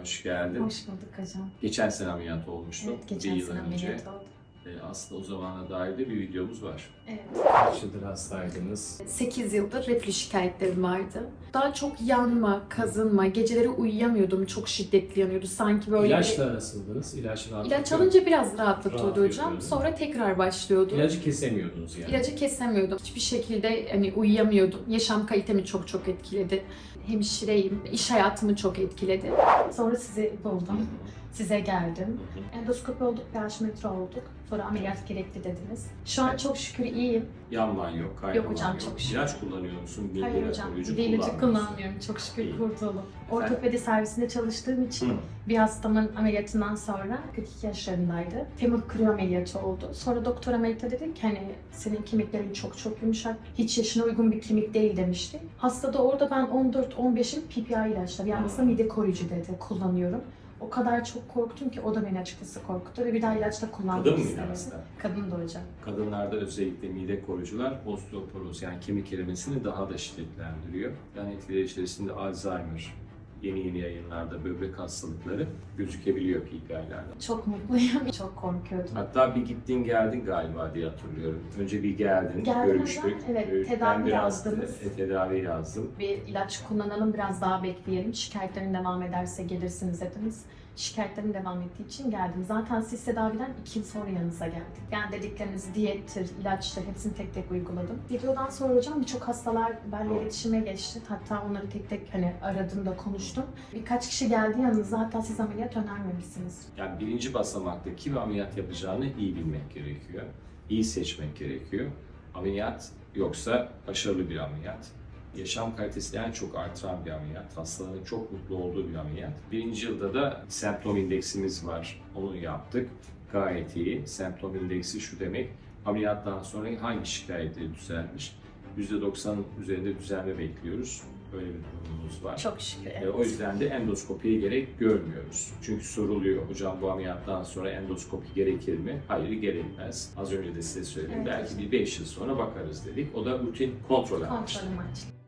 Hoş geldin. Hoş bulduk hocam. Geçen sene ameliyat olmuştun. Evet, geçen bir yıl sene önce. ameliyat oldum. E, aslında o zamana dair de bir videomuz var. Evet. Kaç yıldır hastaydınız? 8 yıldır reflü şikayetlerim vardı. Daha çok yanma, kazınma, geceleri uyuyamıyordum. Çok şiddetli yanıyordu. Sanki böyle İlaçla nasıldınız? İlaç rahatlatıyor. İlaç alınca biraz rahatlatıyordu hocam. Sonra tekrar başlıyordu. İlacı kesemiyordunuz yani. İlacı kesemiyordum. Hiçbir şekilde hani uyuyamıyordum. Yaşam kalitemi çok çok etkiledi. Hemşireyim. iş hayatımı çok etkiledi. Sonra sizi buldum. Size geldim. Endoskopi olduk, pH metre olduk. Sonra ameliyat gerekli dediniz. Şu an çok şükür iyiyim. Yanman yok, kaynaman hocam, çok şükür. İlaç kullanıyor musun? Mide Hayır hocam, kullanmıyorsun. kullanmıyorum. Çok şükür İyi. kurtuldum. Ortopedi servisinde çalıştığım için Hı. bir hastamın ameliyatından sonra 42 yaşlarındaydı. Femur kırıyor ameliyatı oldu. Sonra doktor ameliyata dedi ki hani senin kemiklerin çok çok yumuşak. Hiç yaşına uygun bir kemik değil demişti. Hastada orada ben 14-15'im PPI ilaçları yani aslında mide koruyucu dedi kullanıyorum. O kadar çok korktum ki o da beni açıkçası korkuttu ve bir daha ilaç da kullanmak Kadın mıydı istemedim. hasta? Kadın da hocam. Kadınlarda özellikle mide koruyucular osteoporoz yani kemik erimesini daha da şiddetlendiriyor. Yani etkileri içerisinde Alzheimer, yeni yeni yayınlarda böbrek hastalıkları gözükebiliyor PPI'lerde. Çok mutluyum. Çok korkuyordum. Hatta bir gittin geldin galiba diye hatırlıyorum. Önce bir geldin, Geldim görüştük. evet, Ee, tedavi ben biraz yazdınız. e, tedavi yazdım. bir ilaç kullanalım biraz daha bekleyelim. Şikayetlerin devam ederse gelirsiniz dediniz. Şikayetlerin devam ettiği için geldim. Zaten siz tedaviden iki yıl sonra yanınıza geldim. Yani dedikleriniz diyettir, ilaçtır hepsini tek tek uyguladım. Videodan sonra hocam birçok hastalar benimle iletişime geçti. Hatta onları tek tek hani aradım da konuştum. Birkaç kişi geldi yanınıza hatta siz ameliyat önermemişsiniz. Yani birinci basamakta kim ameliyat yapacağını iyi bilmek gerekiyor. İyi seçmek gerekiyor. Ameliyat yoksa başarılı bir ameliyat. Yaşam kalitesini en çok artıran bir ameliyat. Hastaların çok mutlu olduğu bir ameliyat. Birinci yılda da semptom indeksimiz var. Onu yaptık. Gayet iyi. Semptom indeksi şu demek. Ameliyattan sonra hangi şikayetleri düzelmiş? %90'ın üzerinde düzelme bekliyoruz. Böyle bir durumumuz var. Çok şükür. E, o yüzden de endoskopiye gerek görmüyoruz. Çünkü soruluyor hocam bu ameliyattan sonra endoskopi gerekir mi? Hayır gerekmez. Az önce de size söyledim. Evet, Belki bir 5 yıl sonra bakarız dedik. O da rutin kontrol amaçlı. Kontrol amaçlı.